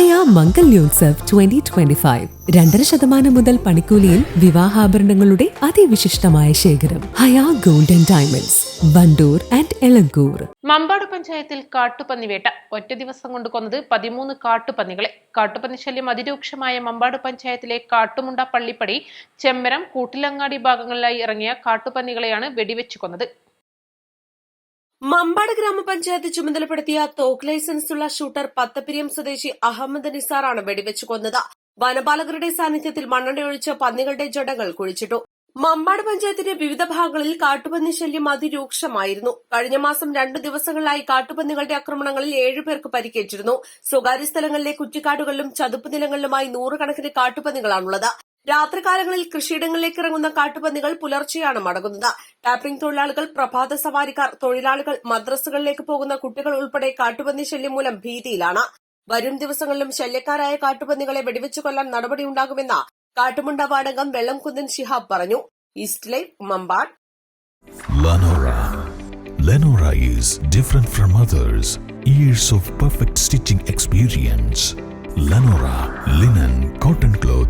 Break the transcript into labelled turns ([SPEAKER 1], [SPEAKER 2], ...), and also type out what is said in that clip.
[SPEAKER 1] Haya Mangalyotsav twenty twenty five രണ്ടര ശതമാനം മുതൽ പണിക്കൂലിയിൽ വിവാഹാഭരണങ്ങളുടെ അതിവിശിഷ്ടമായ ശേഖരം. Haya golden diamonds Wandoor and Elankur.
[SPEAKER 2] Mambad പഞ്ചായത്തിൽ കാട്ടുപന്നി വേട്ട. ഒറ്റ ദിവസം കൊണ്ട് കൊന്നത് പതിമൂന്ന് കാട്ടുപന്നികളെ. കാട്ടുപന്നി ശല്യം അതിരൂക്ഷമായ മമ്പാട് പഞ്ചായത്തിലെ കാട്ടുമുണ്ട പള്ളിപ്പടി ചെമ്മരം കൂട്ടിലങ്ങാടി ഭാഗങ്ങളിലായി ഇറങ്ങിയ കാട്ടുപന്നികളെയാണ് വെടിവെച്ചു കൊന്നത്.
[SPEAKER 3] മമ്പാട് ഗ്രാമപഞ്ചായത്ത് ചുമതലപ്പെടുത്തിയ തോക്ക് ലൈസൻസുള്ള ഷൂട്ടർ പത്തപ്പിരിയം സ്വദേശി അഹമ്മദ് നിസാറാണ് വെടിവെച്ചു കൊന്നത്. വനപാലകരുടെ സാന്നിധ്യത്തിൽ മണ്ണെണ്ണയൊഴിച്ച് പന്നികളുടെ ജഡങ്ങൾ കുഴിച്ചിട്ടു. മമ്പാട് പഞ്ചായത്തിന്റെ വിവിധ ഭാഗങ്ങളിൽ കാട്ടുപന്നി ശല്യം അതിരൂക്ഷമായിരുന്നു. കഴിഞ്ഞ മാസം രണ്ടു ദിവസങ്ങളിലായി കാട്ടുപന്നികളുടെ ആക്രമണങ്ങളിൽ ഏഴുപേർക്ക് പരിക്കേറ്റിരുന്നു. സ്വകാര്യ സ്ഥലങ്ങളിലെ കുറ്റിക്കാടുകളിലും ചതുപ്പ് നിലങ്ങളിലുമായി നൂറുകണക്കിന് കാട്ടുപന്നികളാണുള്ളത്. രാത്രികാലങ്ങളിൽ കൃഷിയിടങ്ങളിലേക്ക് ഇറങ്ങുന്ന കാട്ടുപന്നികൾ പുലർച്ചെയാണ് മടങ്ങുന്നത് ടാപ്പിംഗ് തൊഴിലാളികൾ പ്രഭാത സവാരിക്കാർ തൊഴിലാളികൾ മദ്രസകളിലേക്ക് പോകുന്ന കുട്ടികൾ ഉൾപ്പെടെ കാട്ടുപന്നി ശല്യം മൂലം ഭീതിയിലാണ് വരും ദിവസങ്ങളിലും ശല്യക്കാരായ കാട്ടുപന്നികളെ വെടിവെച്ചു കൊല്ലാൻ നടപടിയുണ്ടാകുമെന്ന് കാട്ടുമുണ്ട വാടകം വെള്ളംകുന്നൻ ശിഹാബ് പറഞ്ഞു east live Mambad.
[SPEAKER 4] Lenora is different from others. Years of perfect stitching experience. Lenora linen, cotton cloth